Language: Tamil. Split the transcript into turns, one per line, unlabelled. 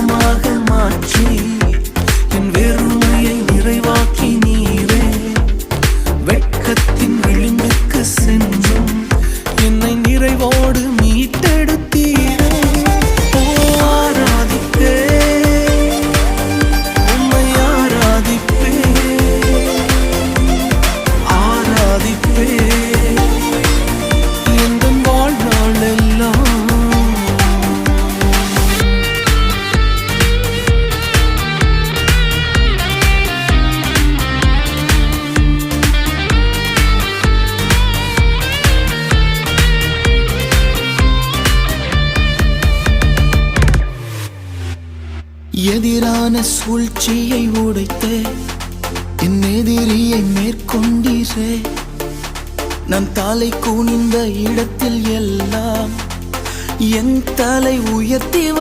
சந்தோஷமாக மாற்றி என் வெறுமையை நிறைவாக்கி நீரே. வெட்கத்தின் விளிம்புக்கு சென்றும் என்னை நிறைவோடு எதிரான சூழ்ச்சியை உடைத்தே என் எதிரியை மேற்கொண்டீரே. நான் தலை குனிந்த இடத்தில் எல்லாம் என் தலை உயர்த்தி